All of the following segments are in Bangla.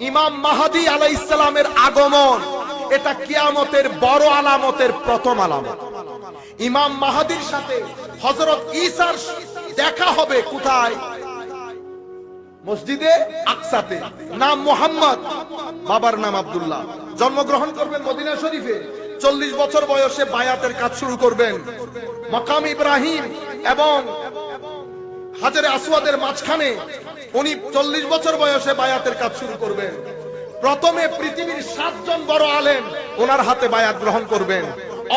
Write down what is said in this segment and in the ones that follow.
ইমাম মাহাদি আলাই ইসলামের আগমন, এটা কিয়ামতের বড় আলামতের প্রথম আলামত। ইমাম মাহাদির সাথে হজরত ঈসার দেখা হবে কোথায়? মসজিদে আকসাতে। নাম মোহাম্মদ, বাবার নাম আবদুল্লাহ। জন্মগ্রহণ করবেন মদিনা শরীফে। চল্লিশ বছর বয়সে বায়াতের কাজ শুরু করবেন। মকাম ইব্রাহিম এবং হাজারে আসওয়াদের মাঝখানে উনি চল্লিশ বছর বয়সে বায়াতের কাজ শুরু করবেন। প্রথমে পৃথিবীর সাতজন বড় আলেম ওনার হাতে বায়াত গ্রহণ করবেন।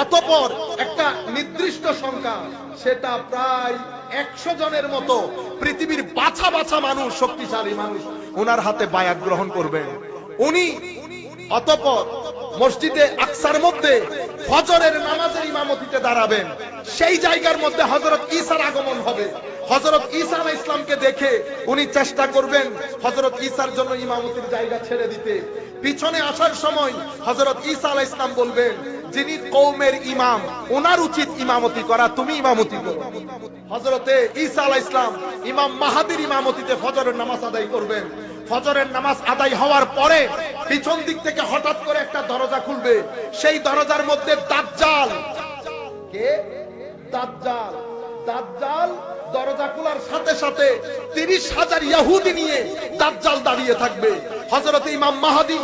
অতপর একটা নির্দিষ্ট সংখ্যা, সেটা প্রায় একশো জনের মতো পৃথিবীর বাছা বাছা মানুষ, শক্তিশালী মানুষ ওনার হাতে বায়াত গ্রহণ করবেন। উনি অতপর মসজিদে আকসার মধ্যে ফজরের নামাজের ইমামতিতে দাঁড়াবেন। সেই জায়গার মধ্যে হজরত ঈসার আগমন হবে। হজরত ঈসা ইসলামকে দেখে উনি চেষ্টা করবেন হজরত ঈসার জন্য ইমামতির জায়গা ছেড়ে দিতে। পিছনে আসার সময় হজরত ঈসা আলাইহিস ইসলাম বলবেন, যিনি কৌমের ইমাম ওনার উচিত ইমামতি করা, তুমি ইমামতি করো। হজরতে ঈসা আলাইহিস ইসলাম ইমাম মাহাদির ইমামতিতে ফজরের নামাজ আদায় করবেন। ফজরের নামাজ আদায় হওয়ার পরে পিছন দিক থেকে হঠাৎ করে একটা দরজা খুলবে। সেই দরজার মধ্যে দাজ্জাল। কে? দাজ্জাল। দাজ্জাল দরজা খোলার সাথে সাথে তিরিশ হাজার ইয়াহুদি নিয়ে দাজ্জাল দাঁড়িয়ে থাকবে। হজরত ইমাম মাহাদি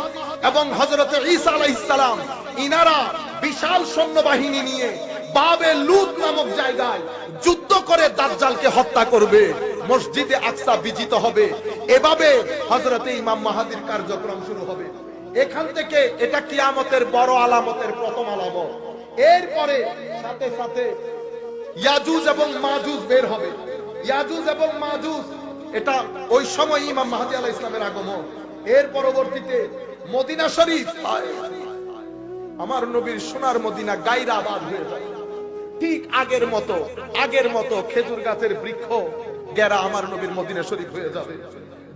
এবং হজরত ঈসা আলাইহিস সালাম, ইনারা বিশাল সৈন্যবাহিনী নিয়ে বাবে লুত নামক জায়গায় যুদ্ধ করে দাজ্জালকে হত্যা করবে। মসজিদে আকসা বিজিত হবে। এভাবে হজরতে ইমাম মাহাদির কার্যক্রম শুরু হবে। এখান থেকে এটা কিয়ামতের বড় আলামতের প্রথম আলামত। এরপরে সাথে সাথে ইয়াজুজ এবং মাজুজ বের হবে। ইয়াজুজ এবং মাজুজ, এটা ওই সময় ইমাম মাহাদি আলাহ ইসলামের আগমন। এর পরবর্তীতে মদিনা শরীফ। আমার নবীর সোনার মদিনা গাইরা আবাদ হয়ে যায়। ঠিক আগের মতো আগের মতো খেজুর গাছের বৃক্ষ গেরা আমার নবীর মদিনা শরীফ হয়ে যাবে।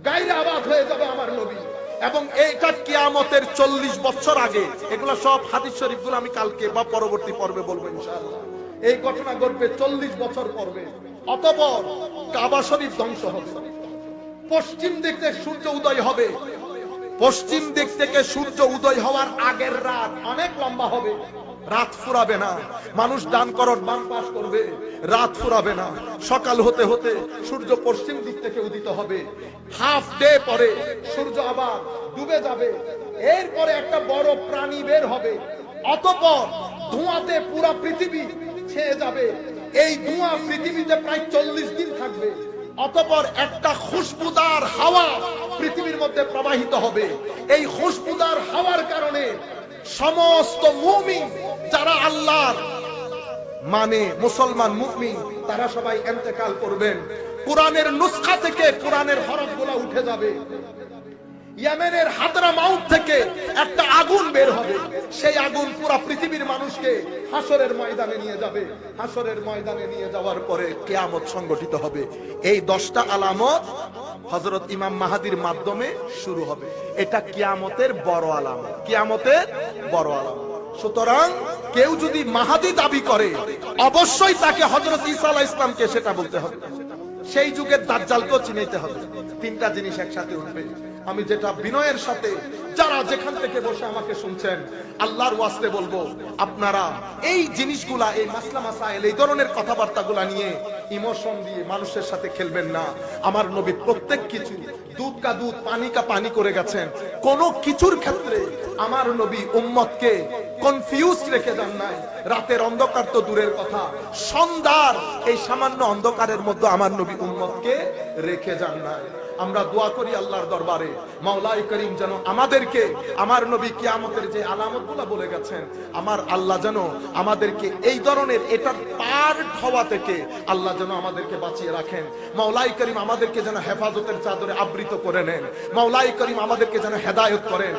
গাইরা আবাদ হয়ে যাবে আমার নবী। এবং এইটা কিয়ামতের চল্লিশ বছর আগে, এগুলো সব হাদিস শরীফগুলো আমি কালকে বা পরবর্তী পর্বে বলব ইনশাআল্লাহ। এই ঘটনা ঘটবে চল্লিশ বছর পর্বে। অতপর কাবা শরীফ ধ্বংস হবে। পশ্চিম দিক থেকে সূর্য উদয় হবে। পশ্চিম দিক থেকে সূর্য উদয় হওয়ার আগের রাত অনেক লম্বা হবে। রাত ফুরাবে না। মানুষ দান করট, বান পাস করবে। রাত ফুরাবে না। সকাল হতে হতে সূর্য পশ্চিম দিক থেকে উদিত হবে। হাফ ডে পরে সূর্য আবার ডুবে যাবে। এরপরে একটা বড় প্রাণী বের হবে। অতপর ধোঁয়াতে পুরা পৃথিবী ছেয়ে যাবে। এই ধোঁয়া পৃথিবীতে প্রায় চল্লিশ দিন থাকবে। অতপর একটা খুশবুদার হাওয়া পৃথিবীর মধ্যে প্রবাহিত হবে। এই খুশবুদার হাওয়ার কারণে সমস্ত মুমিন যারা আল্লাহর মানে মুসলমান মুমিন, তারা সবাই এন্তেকাল করবেন। কোরআনের নুসখা থেকে কোরআনের হরফগুলো উঠে যাবে। ইয়ামেনের হাতরা মাউথ থেকে একটা আগুন বের হবে। সেই আগুন পুরো পৃথিবীর মানুষকে হাসরের ময়দানে নিয়ে যাবে। হাসরের ময়দানে নিয়ে যাওয়ার পরে কেয়ামত সংগঠিত হবে। এই দশটা আলামত হজরত ইমাম মাহাদির মাধ্যমে শুরু হবে। এটা কিয়ামতের বড় আলামত। কিয়ামতের বড় আলামত। সুতরাং কেউ যদি মাহাদি দাবি করে, অবশ্যই তাকে হজরত ইসা ইসলামকে সেটা বলতে হবে। সেই যুগের দাজ্জালকেও চিনাইতে হবে। তিনটা জিনিস একসাথে উঠবে। আমি যেটা বিনয়ের সাথে, যারা যেখান থেকে বসে আমাকে শুনছেন, আল্লাহর ওয়াস্তে বলব, আপনারা এই জিনিসগুলা, এই মাসলা মাসাইল, এই ধরনের কথাবার্তাগুলা নিয়ে ইমোশন দিয়ে মানুষের সাথে খেলবেন না। আমার নবী প্রত্যেক কিছু, দুধ কা দুধ, পানি কা পানি করে গেছেন। কোন কিছুর ক্ষেত্রে আমার নবী উম্মতকে কনফিউজ রেখে যান নাই। রাতের অন্ধকার তো দূরের কথা। সন্ধ্যার এই সামান্য অন্ধকারের মধ্যে আমার নবী উম্মতকে রেখে যান নাই। আমরা দোয়া করি আল্লাহর দরবারে মাওলাই করিম যেন আমাদেরকে, আমার নবী কিয়ামতের যে আলামত বলে গেছেন, আমার আল্লাহ যেন আমাদেরকে এই ধরনের এটার পার্ট হওয়া থেকে আল্লাহ যেন আমাদেরকে বাঁচিয়ে রাখেন। মাওলাই করিম আমাদেরকে যেন হেফাজতের চাদরে আবৃত করে নেন। মাওলাই করিম আমাদেরকে যেন হেদায়ত করেন।